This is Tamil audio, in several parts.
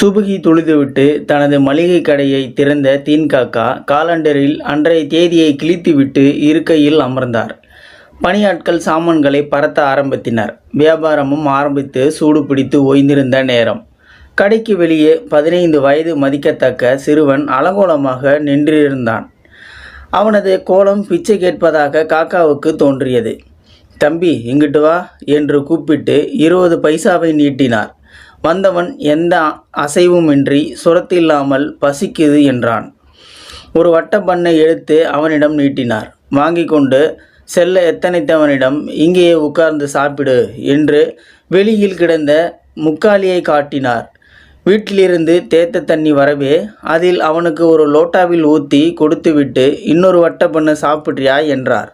சுபுகி தொழுதுவிட்டு தனது மளிகை கடையை திறந்த தீன்காக்கா காலண்டரில் அன்றைய தேதியை கிழித்துவிட்டு இருக்கையில் அமர்ந்தார். பணியாட்கள் சாமான்களை பரத்த ஆரம்பித்தனர். வியாபாரமும் ஆரம்பித்து சூடு பிடித்து ஓய்ந்திருந்த நேரம். கடைக்கு வெளியே பதினைந்து வயது மதிக்கத்தக்க சிறுவன் அலங்கோலமாக நின்றிருந்தான். அவனது கோலம் பிச்சை கேட்பதாக காக்காவுக்கு தோன்றியது. தம்பி இங்கிட்டு வா என்று கூப்பிட்டு இருபது பைசாவை நீட்டினார். வந்தவன் எந்த அசைவுமின்றி சுரத்தில்லாமல் பசிக்குது என்றான். ஒரு வட்டப்பண்ணை எடுத்து அவனிடம் நீட்டினார். வாங்கி கொண்டு செல்ல எத்தனைத்தவனிடம் இங்கேயே உட்கார்ந்து சாப்பிடு என்று வெளியில் கிடந்த முக்காலியை காட்டினார். வீட்டிலிருந்து தேத்த தண்ணி வரவே அதில் அவனுக்கு ஒரு லோட்டாவில் ஊற்றி கொடுத்துவிட்டு இன்னொரு வட்டப்பண்ணு சாப்பிட்றியா என்றார்.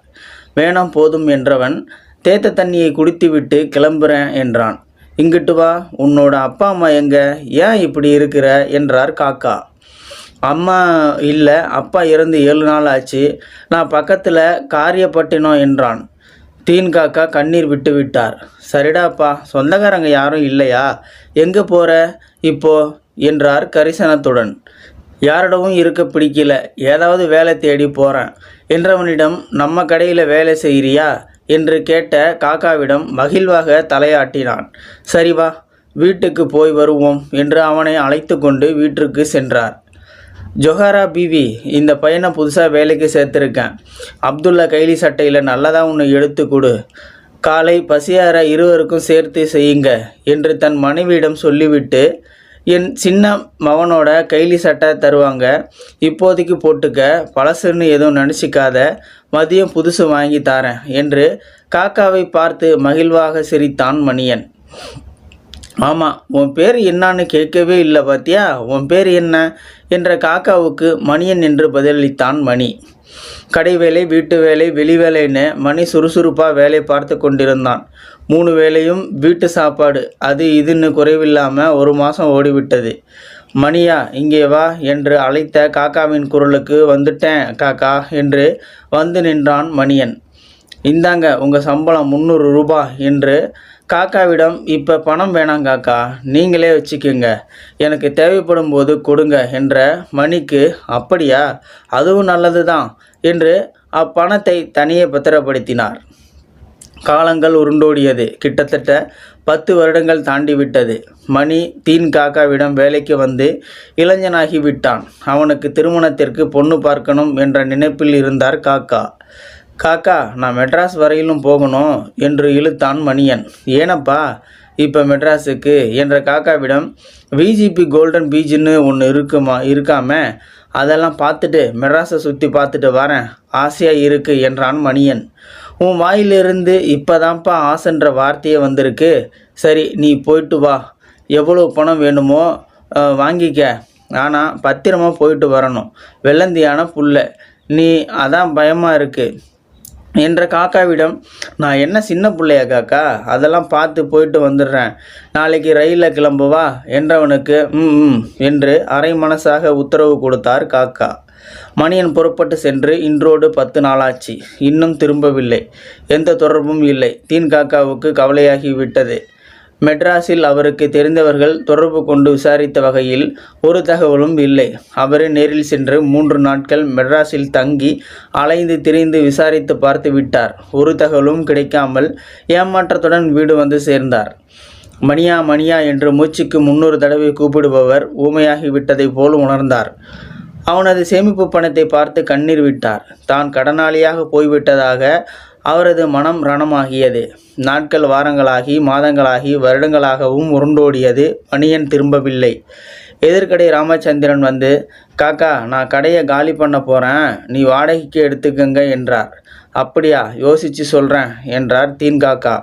வேணாம் போதும் என்றவன் தேத்த தண்ணியை குடித்துவிட்டு கிளம்புறேன் என்றான். இங்கிட்டு வா உன்னோட அப்பா அம்மா எங்க? ஏன் இப்படி இருக்கிற? என்றார் காக்கா. அம்மா இல்லை அப்பா இறந்து ஏழு நாள் ஆச்சு. நான் பக்கத்தில் காரியப்பட்டினம் என்றான். தீன் காக்கா கண்ணீர் விட்டு விட்டார். சரிடாப்பா சொந்தக்காரங்க யாரும் இல்லையா? எங்கே போகிற இப்போ? என்றார் கரிசனத்துடன். யாரிடமும் இருக்க பிடிக்கல. ஏதாவது வேலை தேடி போகிறேன் என்றவனிடம் நம்ம கடையில் வேலை செய்கிறியா என்று கேட்ட காக்காவிடம் மகிழ்வாக தலையாட்டினான். சரி வா வீட்டுக்கு போய் வருவோம் என்று அவனை அழைத்து கொண்டு வீட்டிற்கு சென்றார். ஜொஹாரா பிவி இந்த பையனை புதுசாக வேலைக்கு சேர்த்துருக்கேன். அப்துல்லா கைலி சட்டையில் நல்லதாக ஒன்று எடுத்து கொடு. காலை பசியார இருவருக்கும் சேர்த்து செய்யுங்க என்று தன் மனைவியிடம் சொல்லிவிட்டு என் சின்ன மகனோட கைலி சட்டை தருவாங்க. இப்போதைக்கு போட்டுக்க பழசுன்னு எதுவும் நினச்சிக்காத. மதியம் புதுசு வாங்கி தாரேன் என்று காக்காவை பார்த்து மகிழ்வாக சிரித்தான் மணியன். ஆமாம் உன் பேர் என்னான்னு கேட்கவே இல்லை பாத்தியா? உன் பேர் என்ன? என்ற காக்காவுக்கு மணியன் என்று பதிலளித்தான் மணி. கடை வேலை வீட்டு வேலை வெளி வேலைன்னு மணி சுறுசுறுப்பாக வேலை பார்த்து கொண்டிருந்தான். மூணு வேளையும் வீட்டு சாப்பாடு அது இதுன்னு குறைவில்லாமல் ஒரு மாதம் ஓடிவிட்டது. மணியா இங்கே வா என்று அழைத்த காக்காவின் குரலுக்கு வந்துட்டேன் காக்கா என்று வந்து நின்றான் மணியன். இந்தாங்க உங்கள் சம்பளம் முந்நூறு ரூபாய் என்று காக்காவிடம் இப்போ பணம் வேணாம் காக்கா நீங்களே வச்சுக்கோங்க. எனக்கு தேவைப்படும் போது கொடுங்க என்ற மணிக்கு அப்படியா? அதுவும் நல்லது தான் என்று அப்பணத்தை தனியே பத்திரப்படுத்தினார். காலங்கள் உருண்டோடியது. கிட்டத்தட்ட பத்து வருடங்கள் தாண்டி விட்டது மணி தீன் காக்காவிடம் வேலைக்கு வந்து இளைஞனாகி விட்டான். அவனுக்கு திருமணத்திற்கு பொண்ணு பார்க்கணும் என்ற நினைப்பில் இருந்தார் காக்கா. காக்கா நான் மெட்ராஸ் வரையிலும் போகணும் என்று இழுத்தான் மணியன். ஏனப்பா இப்போ மெட்ராஸுக்கு என்ற காக்காவிடம் விஜிபி கோல்டன் பீச்சுன்னு ஒன்று இருக்குமா இருக்காம அதெல்லாம் பார்த்துட்டு மெட்ராஸை சுற்றி பார்த்துட்டு வரேன். ஆசையாக இருக்கு என்றான் மணியன். உன் வாயிலிருந்து இப்போதான்ப்பா ஆசைன்ற வார்த்தையே வந்திருக்கு. சரி நீ போயிட்டு வா. எவ்வளோ பணம் வேணுமோ வாங்கிக்க. ஆனால் பத்திரமா போயிட்டு வரணும். வெள்ளந்தியான புல்ல நீ அதான் பயமாக இருக்குது என்ற காக்காவிடம் நான் என்ன சின்ன பிள்ளையா காக்கா? அதெல்லாம் பார்த்து போயிட்டு வந்துடுறேன். நாளைக்கு ரயிலில் கிளம்புவா? என்றவனுக்கு ம் ம் என்று அரை மனசாக உத்தரவு கொடுத்தார் காக்கா. மணியன் புறப்பட்டு சென்று இன்றோடு பத்து நாளாச்சு. இன்னும் திரும்பவில்லை. எந்த தொடர்பும் இல்லை. தீன் காக்காவுக்கு கவலையாகி விட்டது மெட்ராஸில் அவருக்கு தெரிந்தவர்கள் தொடர்பு கொண்டு விசாரித்த வகையில் ஒரு தகவலும் இல்லை. அவரே நேரில் சென்று மூன்று நாட்கள் மெட்ராஸில் தங்கி அலைந்து திரிந்து விசாரித்து பார்த்து விட்டார். ஒரு தகவலும் கிடைக்காமல் ஏமாற்றத்துடன் வீடு வந்து சேர்ந்தார். மணியா மணியா என்று மூச்சுக்கு முன்னூறு தடவை கூப்பிடுபவர் ஊமையாகிவிட்டதை போல் உணர்ந்தார். அவனது சேமிப்பு பணத்தை பார்த்து கண்ணீர் விட்டார். தான் கடனாளியாக போய்விட்டதாக அவரது மனம் ரணமாகியது. நாட்கள் வாரங்களாகி மாதங்களாகி வருடங்களாகவும் உருண்டோடியது. மணியன் திரும்பவில்லை. எதிர்கடை ராமச்சந்திரன் வந்து காக்கா நான் கடையை காலி பண்ண போகிறேன் நீ வாடகைக்கு எடுத்துக்கங்க என்றார். அப்படியா? யோசிச்சு சொல்கிறேன் என்றார் தீன் காக்கா.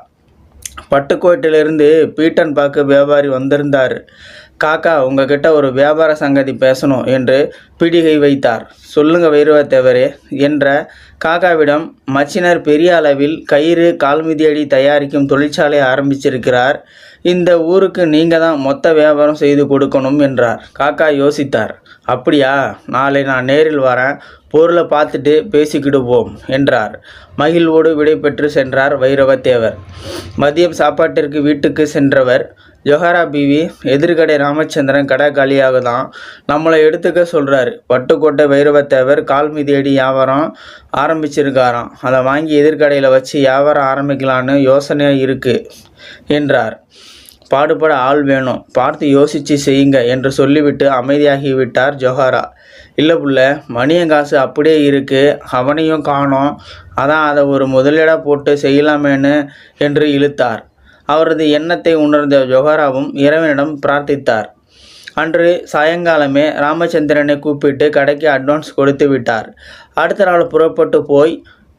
பட்டுக்கோட்டையிலிருந்து பீட்டன் பாக்கு வியாபாரி வந்திருந்தார். காக்கா உங்ககிட்ட ஒரு வியாபார சங்கதி பேசணும் என்று பிடிகை வைத்தார். சொல்லுங்க வைரவத்தேவரே என்ற காக்காவிடம் மச்சினர் பெரிய அளவில் கயிறு கால்மிதியடி தயாரிக்கும் தொழிற்சாலை ஆரம்பிச்சிருக்கிறார். இந்த ஊருக்கு நீங்கள் தான் மொத்த வியாபாரம் செய்து கொடுக்கணும் என்றார். காக்கா யோசித்தார். அப்படியா? நாளை நான் நேரில் வரேன். பொருளை பார்த்துட்டு பேசிக்கிடுவோம் என்றார். மகிழ்வோடு விடைபெற்று சென்றார் வைரவத்தேவர். மதியம் சாப்பாட்டிற்கு வீட்டுக்கு சென்றவர் ஜொஹாரா பிவி எதிர்கடை ராமச்சந்திரன் கடை காலியாக தான் நம்மளை எடுத்துக்க சொல்கிறாரு பட்டுக்கோட்டை வைரவத்தேவர் கால் மிதியடி வியாபாரம் ஆரம்பிச்சிருக்காராம். அதை வாங்கி எதிர்கடையில் வச்சு வியாபாரம் ஆரம்பிக்கலான்னு யோசனையாக இருக்குது என்றார். பாடுபட ஆள் வேணும். பார்த்து யோசித்து செய்யுங்க என்று சொல்லிவிட்டு அமைதியாகி விட்டார் ஜொஹாரா. இல்லை புள்ள மணியங்காசு அப்படியே இருக்குது அவனையும் காணோம். அதான் அதை ஒரு முதலீடாக போட்டு செய்யலாமேன்னு என்று இழுத்தார். அவரது எண்ணத்தை உணர்ந்த ஜொஹாராவும் இறைவனிடம் பிரார்த்தித்தார். அன்று சாயங்காலமே ராமச்சந்திரனை கூப்பிட்டு கடைக்கு அட்வான்ஸ் கொடுத்து விட்டார். அடுத்த நாள் புறப்பட்டு போய்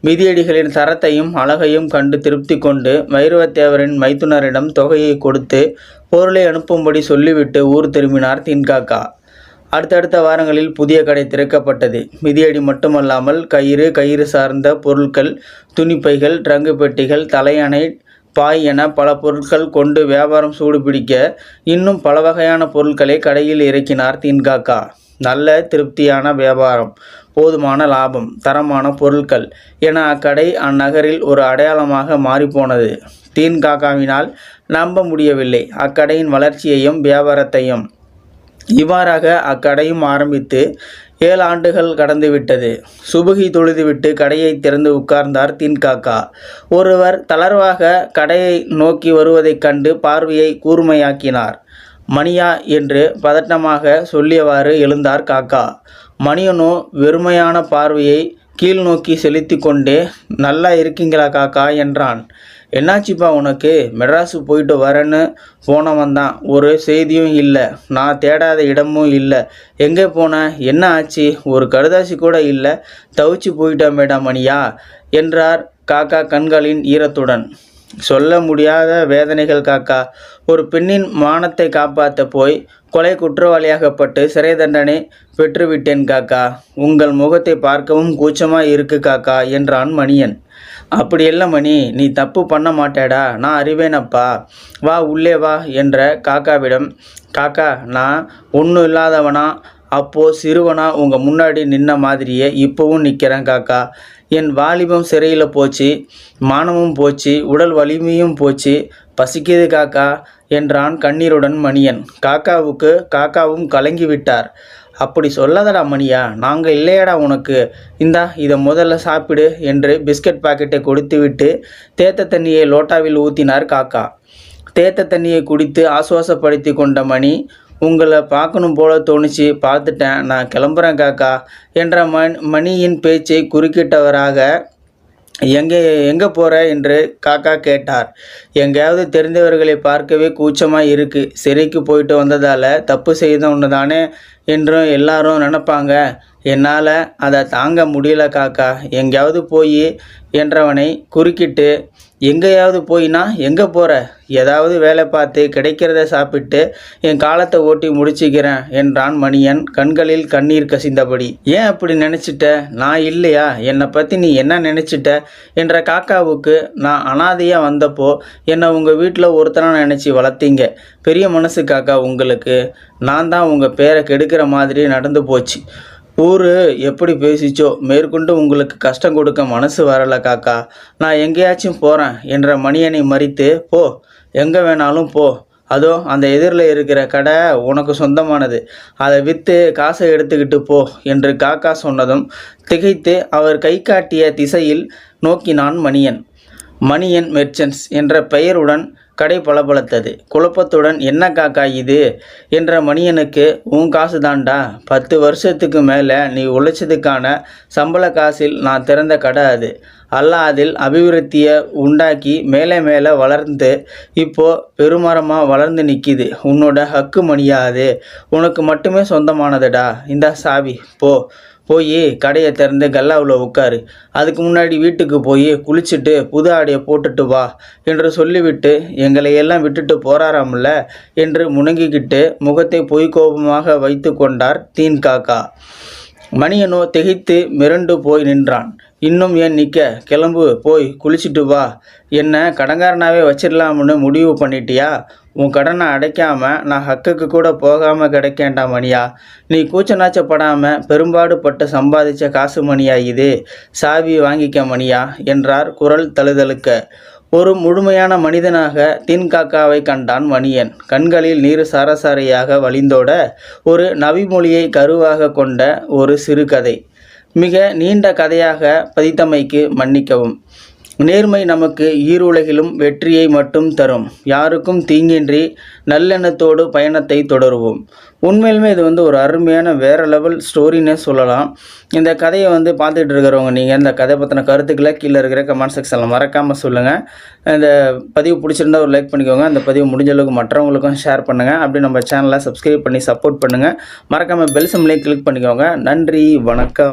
மிதியடிகளின் தரத்தையும் அழகையும் கண்டு திருப்தி கொண்டு வைரவத்தேவரின் மைத்துனரிடம் தொகையை கொடுத்து பொருளை அனுப்பும்படி சொல்லிவிட்டு ஊர் திரும்பினார் தின்காக்கா. அடுத்தடுத்த வாரங்களில் புதிய கடை திறக்கப்பட்டது. மிதியடி மட்டுமல்லாமல் கயிறு கயிறு சார்ந்த பொருட்கள் துணிப்பைகள் ட்ரங்கு பெட்டிகள் தலையணை பாய் என பல பொருட்கள் கொண்டு வியாபாரம் சூடுபிடிக்க இன்னும் பல வகையான பொருட்களை கடையில் இறக்கினார் தின்காக்கா. நல்ல திருப்தியான வியாபாரம் போதுமான லாபம் தரமான பொருட்கள் என அக்கடை அந்நகரில் ஒரு அடையாளமாக மாறிப்போனது. தீன்காக்காவினால் நம்ப முடியவில்லை. அக்கடையின் வளர்ச்சியையும் வியாபாரத்தையும். இவ்வாறாக அக்கடையும் ஆரம்பித்து ஏழு ஆண்டுகள் கடந்துவிட்டது. சுபுகி தொழுதுவிட்டு கடையை திறந்து உட்கார்ந்தார் தீன்காக்கா ஒருவர் தளர்வாக கடையை நோக்கி வருவதைக் கண்டு பார்வையை கூர்மையாக்கினார். மணியா என்று பதட்டமாக சொல்லியவாறு எழுந்தார் காக்கா. மணியனோ வெறுமையான பார்வையை கீழ் நோக்கி செலுத்தி கொண்டே நல்லா இருக்கீங்களா காக்கா? என்றான். என்னாச்சுப்பா உனக்கு? மெட்ராஸு போயிட்டு வரேன்னு போனவன் தான் ஒரு செய்தியும் இல்லை. நான் தேடாத இடமும் இல்லை. எங்கே போனேன் என்ன ஆச்சு? ஒரு கடுதாசி கூட இல்லை. தவிச்சு போயிட்டேன் மேடம் மணியா என்றார் காக்கா கண்களின் ஈரத்துடன். சொல்ல முடியாத வேதனைகள் காக்கா. ஒரு பெண்ணின் மானத்தை காப்பாற்ற போய் கொலை குற்றவாளியாகப்பட்டு சிறை தண்டனை பெற்றுவிட்டேன் காக்கா. உங்கள் முகத்தை பார்க்கவும் கூச்சமாக இருக்கு காக்கா என்றான் மணியன். அப்படி இல்லை மணி நீ தப்பு பண்ண மாட்டேடா நான் அறிவேனப்பா வா உள்ளே வா என்ற காக்காவிடம் காக்கா நான் ஒன்றும் இல்லாதவனா அப்போது சிறுவனா உங்கள் முன்னாடி நின்ன மாதிரியே இப்போவும் நிற்கிறேன் காக்கா. என் வாலிபம் சிறையில் போச்சு மானமும் போச்சு உடல் வலிமையும் போச்சு. பசிக்குது காக்கா என்றான் கண்ணீருடன் மணியன். காக்காவுக்கு காக்காவும் கலங்கி விட்டார். அப்படி சொல்லாதடா மணியா நாங்கள் இல்லையடா உனக்கு. இந்தா இதை முதல்ல சாப்பிடு என்று பிஸ்கட் பாக்கெட்டை கொடுத்துவிட்டு தேத்த தண்ணியை லோட்டாவில் ஊற்றினார் காக்கா. தேத்த தண்ணியை குடித்து ஆசுவாசப்படுத்தி கொண்ட மணி உங்களை பார்க்கணும் போல தோணுச்சு பார்த்துட்டேன். நான் கிளம்புறேன் காக்கா என்ற மண் மணியின் பேச்சை குறுக்கிட்டவராக எங்கே எங்கே போகிற என்று காக்கா கேட்டார். எங்கேயாவது தெரிந்தவர்களை பார்க்கவே கூச்சமாக இருக்குது சிறைக்கு போயிட்டு வந்ததால் தப்பு செய்த ஒன்று தானே என்றும் எல்லாரும் நினப்பாங்க. என்னால் அதை தாங்க முடியல காக்கா. எங்கேயாவது போய் என்றவனை குறுக்கிட்டு எங்கேயாவது போயினா எங்கே போகிற ஏதாவது வேலை பார்த்து கிடைக்கிறத சாப்பிட்டு என் காலத்தை ஓட்டி முடிச்சுக்கிறேன் என்றான் மணியன் கண்களில் கண்ணீர் கசிந்தபடி. ஏன் அப்படி நினச்சிட்ட? நான் இல்லையா? என்னை பற்றி நீ என்ன நினச்சிட்ட? என்ற காக்காவுக்கு நான் அனாதையாக வந்தப்போ என்னை உங்கள் வீட்டில் ஒருத்தனாக நினச்சி வளர்த்தீங்க. பெரிய மனசு காக்கா உங்களுக்கு. நான் தான் உங்கள் பேரை கெடுக்கிற மாதிரி நடந்து போச்சு. ஊர் எப்படி பேசிச்சோ மேற்கொண்டு உங்களுக்கு கஷ்டம் கொடுக்க மனசு வரல காக்கா. நான் எங்கேயாச்சும் போகிறேன் என்ற மணியனை மறித்து போ எங்கே வேணாலும் போ. அதோ அந்த எதிரில் இருக்கிற கடை உனக்கு சொந்தமானது. அதை விற்று காசை எடுத்துக்கிட்டு போ என்று காக்கா சொன்னதும் திகைத்து அவர் கை காட்டிய திசையில் நோக்கினான் மணியன். மணியன் மெர்ச்சன்ட்ஸ் என்ற பெயருடன் கடை பளபளத்தது. குழப்பத்துடன் என்ன காக்கா இது? என்ற மணியனுக்கு உன் காசு தான்டா. பத்து வருஷத்துக்கு மேலே நீ உழைச்சதுக்கான சம்பள காசில் நான் திறந்த கடை அது. அல்லாஹ் அதில் அபிவிருத்தியை உண்டாக்கி மேலே மேலே வளர்ந்து இப்போ பெருமரமாக வளர்ந்து நிற்கிது உன்னோட ஹக்கு மணியா அது உனக்கு மட்டுமே சொந்தமானதுடா. இந்த சாவி போ. போய் கடையை திறந்து கல்லாவில் உட்காரு. அதுக்கு முன்னாடி வீட்டுக்கு போய் குளிச்சுட்டு புது ஆடையை போட்டுட்டு வா என்று சொல்லிவிட்டு எங்களை எல்லாம் விட்டுட்டு போறாராம்ல என்று முணங்கிக்கிட்டு முகத்தை பொய்கோபமாக வைத்து கொண்டார் தீன் காக்கா. மணியனோ திகைத்து மிரண்டு போய் நின்றான். இன்னும் ஏன் நிற்க கிளம்பு போய் குளிச்சுட்டு வா. என்ன கடங்காரனாவே வச்சிடலாம்னு முடிவு பண்ணிட்டியா? உன் கடனை அடைக்காமல் நான் ஹக்குக்கு கூட போகாமல் கிடைக்கேன்டா மணியா. நீ கூச்ச நாச்சப்படாமல் பெரும்பாடுபட்டு சம்பாதிச்ச காசு மணியா இது. சாவி வாங்கிக்க மணியா என்றார் குரல் தழுதழுக்க ஒரு முழுமையான மனிதனாக தின்காக்காவை கண்டான் மணியன் கண்களில் நீர் சரசரையாக வழிந்தோட ஒரு நவிமொழியை கருவாக கொண்ட ஒரு சிறுகதை மிக நீண்ட கதையாக பதித்தமைக்கு மன்னிக்கவும். நேர்மை நமக்கு ஈருலகிலும் வெற்றியை மட்டும் தரும். யாருக்கும் தீங்கின்றி நல்லெண்ணத்தோடு பயணத்தை தொடருவோம். உண்மையிலுமே இது வந்து ஒரு அருமையான வேறு லெவல் ஸ்டோரின்னே சொல்லலாம். இந்த கதையை வந்து பார்த்துட்டு இருக்கிறவங்க நீங்கள் இந்த கதை பற்றின கருத்துக்களை கீழே இருக்கிற கமெண்ட் செக்ஷனில் மறக்காமல் சொல்லுங்கள் இந்த பதிவு பிடிச்சிருந்தா ஒரு லைக் பண்ணிக்கோங்க. அந்த பதிவு முடிஞ்ச அளவுக்கு மற்றவங்களுக்கும் ஷேர் பண்ணுங்கள் அப்படி நம்ம சேனலை சப்ஸ்கிரைப் பண்ணி சப்போர்ட் பண்ணுங்கள் மறக்காமல் பெல் சிம்லையும் கிளிக் பண்ணிக்கோங்க. நன்றி வணக்கம்.